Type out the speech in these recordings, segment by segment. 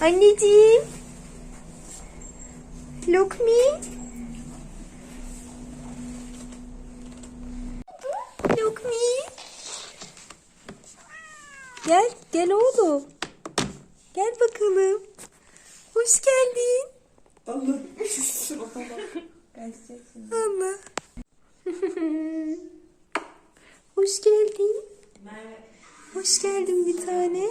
Anneciğim. Look me. Look me. Gel, gel oğlum. Gel bakalım. Hoş geldin. Allah. Allah. Hoş geldin. Hoş geldin bir tane.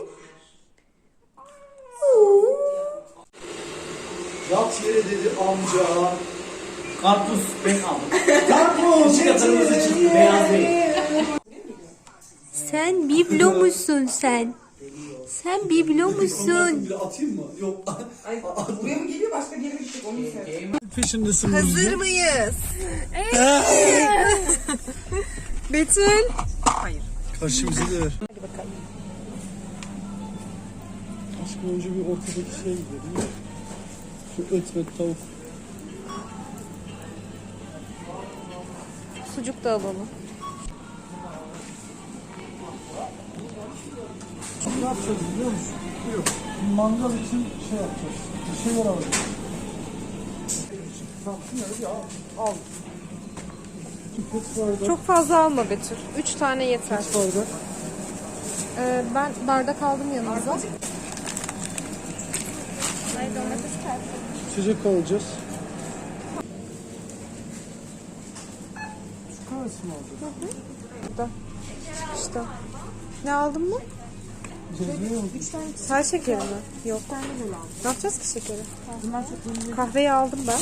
Yat yere dedi amca. Karpuz ben aldım. Karpuz. İçine kırmızı çıktı beyaz değil. Sen biblo musun sen? Sen biblo musun? Atayım mı? Yok. Ay buraya mı geliyor başka bir yere mi gidecek onu söyle. Peşindesin Hazır mıyız? Betül. Karşımıza da ver. Aşkım önce bir ortadaki şeye gidelim. Şu et ve tavuk. Sucuk da alalım. Ne yapacağız biliyor musun? Yok. Mangal için şey yapacağız. Bir şeyler alacağız. Tamam şunları bir al. Çok fazla alma Betül. Üç tane yeter. Pet bardak. Ee, ben bardak aldım yanımıza. İçecek alacağız. Şu kahvesi mi alacağız? İşte. Ne aldın mı? Her şekeri mi? Yok. Ne yapacağız ki şekeri? Kahveyi aldım ben.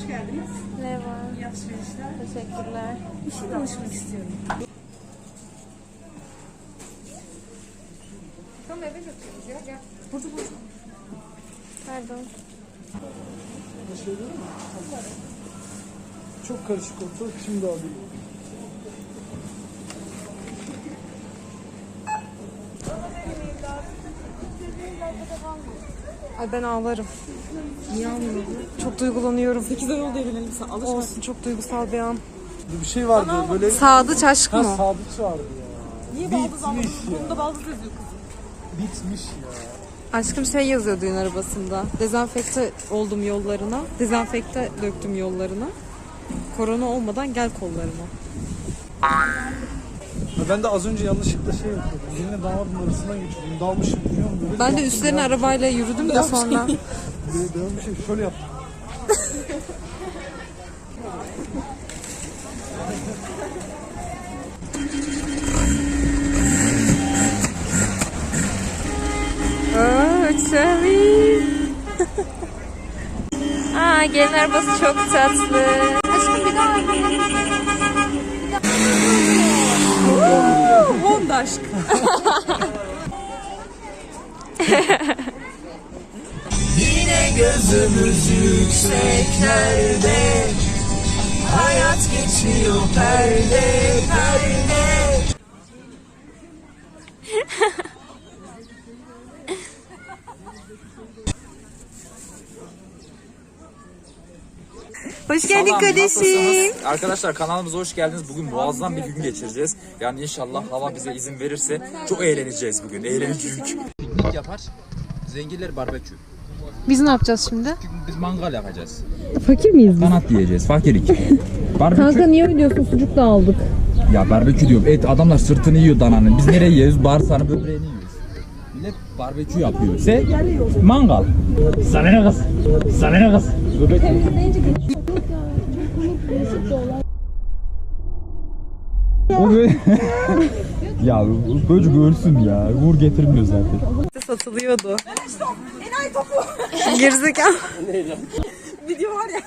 Hoş geldiniz. Ne var? İyi alışverişler. Teşekkürler. Bir şey danışmak istiyorum. Tamam eve götürürüz ya. Gel. Pardon. Değil mi? Tamam. Çok karışık oldu. Şimdi alayım. Ay ben ağlarım. Niye ağlıyorsun? Çok duygulanıyorum. 8 ay oldu evlenelim sen alışma. Olsun çok duygusal bir an. Bir şey vardı böyle. Sadıç aşk Ha mı? sadıç vardı ya. Niye baldız aldın? Bitmiş ya. Bunda baldız yazıyor kızım. Bitmiş ya. Aşkım şey yazıyor düğün arabasında. Dezenfekte oldum yollarına. Dezenfekte döktüm yollarına. Korona olmadan gel kollarıma. Ben de az önce yanlışlıkla şey yapıyordum. Yine damadın arasından geçiyordum. Dalmışım biliyor musun? Böyle Ben de yaptım üstlerine ya. arabayla yürüdüm de sonra. Böyle dönmüşüm şöyle yaptım. Oo, Çavi. Aa, gelin arabası çok tatlı. Aşkım bir daha. Honda aşk. Yine gözümüz yükseklerde. Hayat geçiyor perde perde Hoş geldin kardeşim. nasılsınız? Arkadaşlar kanalımıza hoş geldiniz. Bugün muazzam bir gün geçireceğiz. Yani inşallah hava bize izin verirse çok eğleneceğiz bugün. Eğleneceğiz. Piknik yapar. Zenginler barbekü. Biz ne yapacağız şimdi? Biz mangal yapacağız. Fakir miyiz biz? Kanat yiyeceğiz. Fakirik. Barbekü. niye ödüyorsun? Sucuk da aldık. Ya barbekü diyorum. Et adamlar sırtını yiyor dananın. Biz nereye yiyoruz? Bağırsağını böbreğini yiyoruz. Millet barbekü yapıyor. Se mangal. Sana ne kız? Sana ne kız? Böbrek O böyle... ya böcük ölsün ya. Vur getirmiyor zaten. Satılıyordu. Gerizekalı. Video var ya.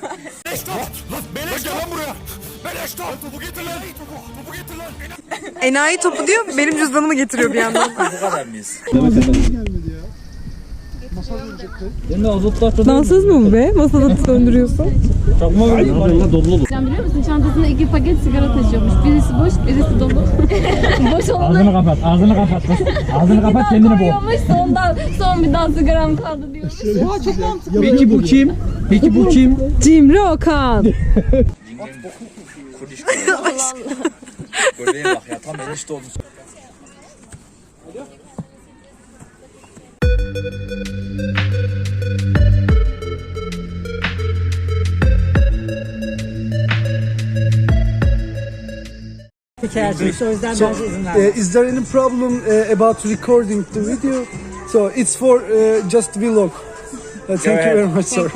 Enayi topu diyor benim cüzdanımı getiriyor bir yandan. Bu kadar mıyız? Gelmedi ya. Dansöz mü bu be? Masada söndürüyorsun. Çakma dolu. Sen biliyor musun çantasında iki paket sigara taşıyormuş. Birisi boş, birisi dolu. boş olanı Ağzını kapat, ağzını kapat. Ağzını kapat kendini boğ. koyuyormuş. Sondan son bir daha sigaram kaldı diyormuş. Peki bu kim? Peki bu kim? Cimri Okan. Göbeğe bak ya tam enişte olmuş. So, uh, is there any problem uh, about recording the video? So it's for uh, just vlog. Uh, thank you very much, sir.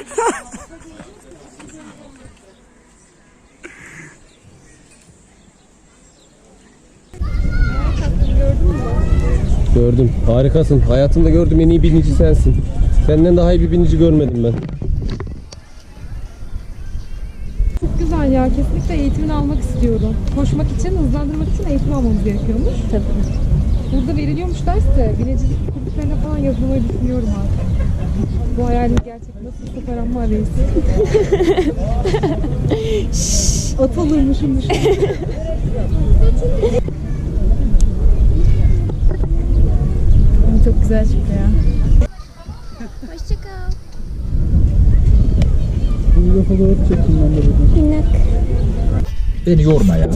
Gördüm. Harikasın. Hayatımda gördüğüm en iyi binici sensin. Senden daha iyi bir binici görmedim ben. Çok güzel ya. Kesinlikle eğitimini almak istiyorum. Koşmak için, hızlandırmak için eğitim almamız gerekiyormuş. Tabii. Burada veriliyormuş ders de binicilik kurslarına falan yazılmayı düşünüyorum artık. Bu hayalim gerçek. Nasıl param var reis. Şşş, At alırmışım düşün. Çok güzel çıktı ya. Hoşçakal. Bir fotoğraf çekeyim ben de burada. Beni yorma ya.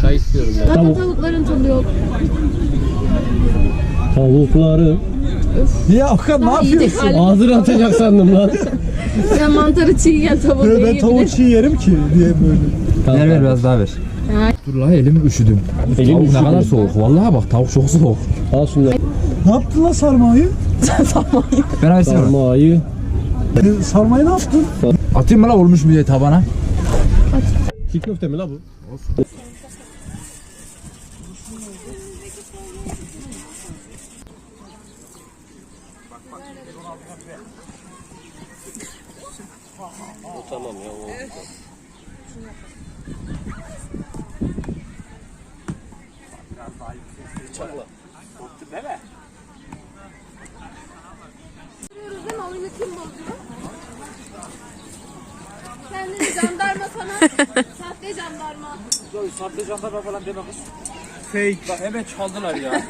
Çay istiyorum ya. Zaten tavukların tadı yok. Tavukları. Ya Okan ne yapıyorsun? Ağzını atacak sandım lan. Sen mantarı çiğ ya tavuğu Ben yiyebilir. tavuk çiğ yerim ki diye böyle. Ver ver biraz daha ver. Dur la elim üşüdüm. Elin tavuk ne üşüdü. kadar soğuk. Vallahi bak tavuk çok soğuk. Al şunları. Ne yaptın lan sarmayı? Ben versene. bana. Sarmayı. E, sarmayı ne yaptın? Atayım mı la olmuş mu diye tabana? Çiğ köfte mi la bu? O tamam ya o. Kendini jandarma sana. Sahte jandarma. Sahte jandarma falan deme kız. Fake. Bak hemen çaldılar ya.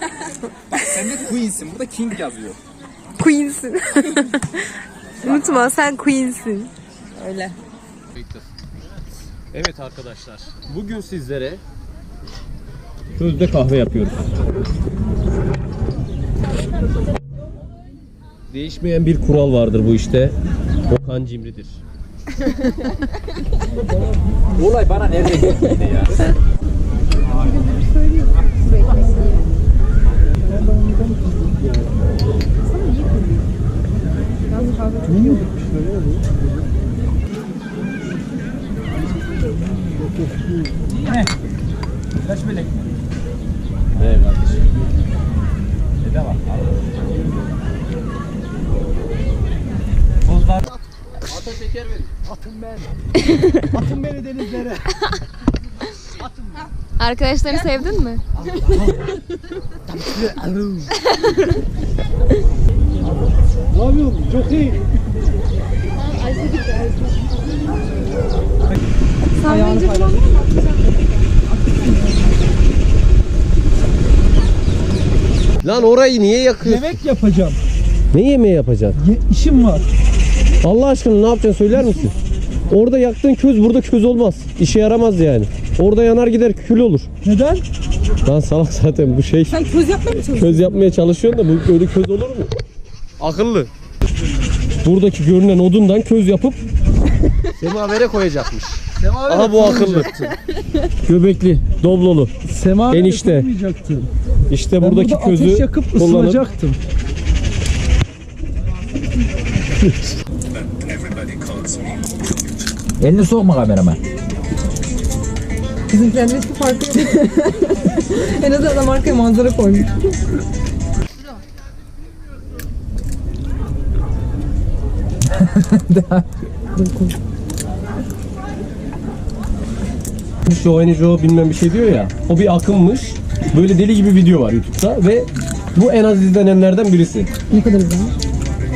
bak sen de Queen'sin. Burada King yazıyor. Queen'sin. Unutma sen Queen'sin. Öyle. Evet arkadaşlar. Bugün sizlere közde kahve yapıyoruz. Değişmeyen bir kural vardır bu işte. Okan cimridir. Olay bana nerede geldi yine ya? Kaç melek? Evet kardeşim. Dede bak. Buzlar. Atın beni denizlere. Arkadaşlarını sevdin mi? Ne yapıyorsun? Çok iyi. Ayağını paylaş. Lan orayı niye yakıyorsun? Yemek yapacağım. Ne yemeği yapacaksın? Ye- işim var. Allah aşkına ne yapacaksın söyler misin? Orada yaktığın köz burada köz olmaz. İşe yaramaz yani. Orada yanar gider kül olur. Neden? Lan salak zaten bu şey. Sen köz yapmaya mı çalışıyorsun? Köz yapmaya çalışıyorsun da bu öyle köz olur mu? Akıllı. Buradaki görünen odundan köz yapıp semavere koyacakmış. Aha bu akıllı. Göbekli, doblolu. Sema Enişte. İşte Ben buradaki burada közü ateş yakıp kullanıp ısınacaktım. Elini sokma kamerama. Bizimkilerin hiçbir farkı yok. en azından adam arkaya manzara koymuş. Joe Joe bilmem bir şey diyor ya. O bir akımmış. Böyle deli gibi video var YouTube'da ve bu en az izlenenlerden birisi. Ne kadar güzelmiş.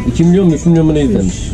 2 milyon mu 3 milyon mu ne izlenmiş?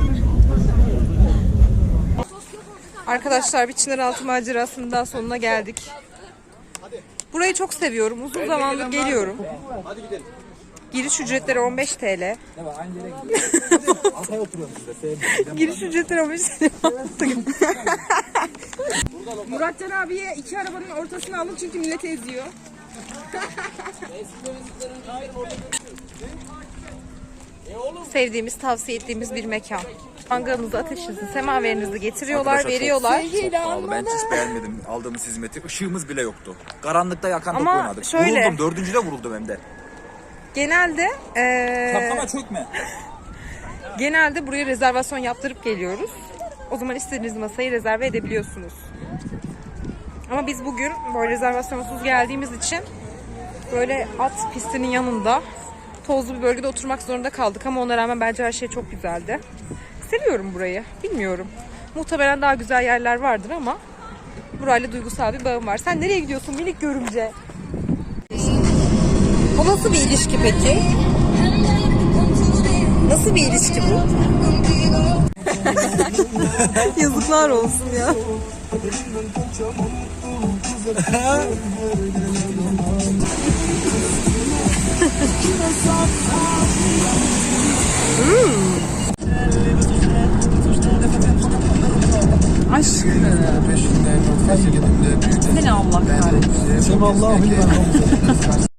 Arkadaşlar bir Çınaraltı macerasının daha sonuna geldik. Burayı çok seviyorum. Uzun zamandır geliyorum. Giriş ücretleri 15 TL. Giriş ücretleri 15 TL. Muratcan abiye iki arabanın ortasına alın çünkü milleti eziyor. Sevdiğimiz, tavsiye ettiğimiz bir mekan. Mangalınızı, ateşinizi, semaverinizi getiriyorlar, Arkadaşlar çok veriyorlar. Çok pahalı. Ben hiç beğenmedim aldığımız hizmeti. Işığımız bile yoktu. Karanlıkta yakan top Ama oynadık. şöyle- Vuruldum. Dördüncüde vuruldum hem de. Genelde eee, Kaplama çökme. genelde buraya rezervasyon yaptırıp geliyoruz. O zaman istediğiniz masayı rezerve edebiliyorsunuz. Ama biz bugün böyle rezervasyonsuz geldiğimiz için böyle at pistinin yanında tozlu bir bölgede oturmak zorunda kaldık ama ona rağmen bence her şey çok güzeldi. Seviyorum burayı. Bilmiyorum. Muhtemelen daha güzel yerler vardır ama burayla duygusal bir bağım var. Sen nereye gidiyorsun minik görümce? O nasıl bir ilişki peki? Nasıl bir ilişki bu? Yazıklar olsun ya. Aşkım. Seni Allah kahretsin. Allah'ım